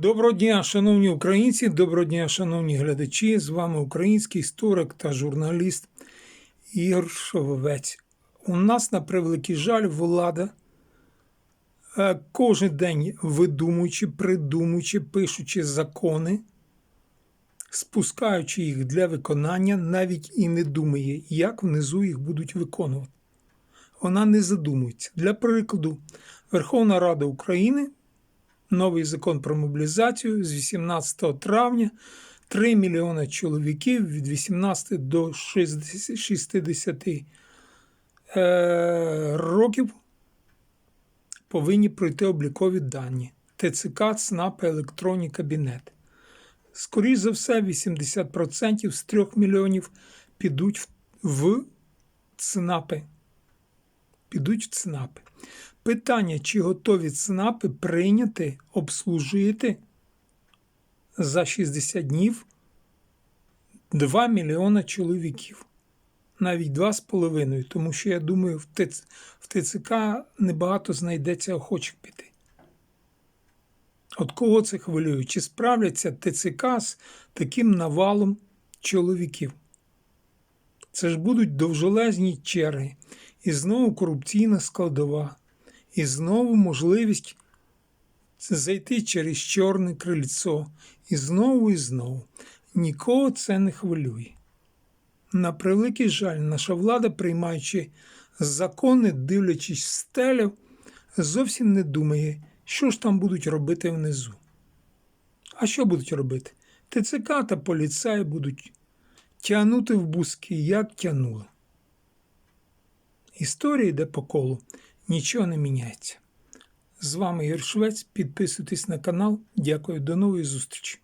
Доброго дня, шановні українці, доброго дня, шановні глядачі. З вами український історик та журналіст Ігор Шовець. У нас, на превеликий жаль, влада е, кожен день видумуючи, придумуючи, пишучи закони, спускаючи їх для виконання, навіть і не думає, як внизу їх будуть виконувати. Вона не задумується. Для прикладу, Верховна Рада України новий закон про мобілізацію з 18 травня 3 мільйони чоловіків від 18 до 60 60 е, років повинні пройти облікові дані. ТЦК, ЦНАП, електронні кабінети. Скоріше за все, 80% з 3 мільйонів підуть в ЦНАПи. Підуть в ЦНАПи. Питання, чи готові ЦНАПи прийняти, обслужити за 60 днів 2 мільйона чоловіків. Навіть 2,5, тому що я думаю, в ТЦ в ТЦК небагато знайдеться охочих піти. От кого це хвилює? Чи справляться ТЦК з таким навалом чоловіків? Це ж будуть довжелезні черги, і знову корупційна складова, і знову можливість зайти через чорне крильцо, і знову і знову. Нікого це не хвилює. На превеликий жаль, наша влада, приймаючи закони, дивлячись в стелю, зовсім не думає, що ж там будуть робити внизу. А що будуть робити? ТЦК та поліцаї будуть тягнути в бузки, як тягнули. Історія йде по колу, нічого не міняється. З вами Ігор Швець. Підписуйтесь на канал. Дякую, до нової зустрічі.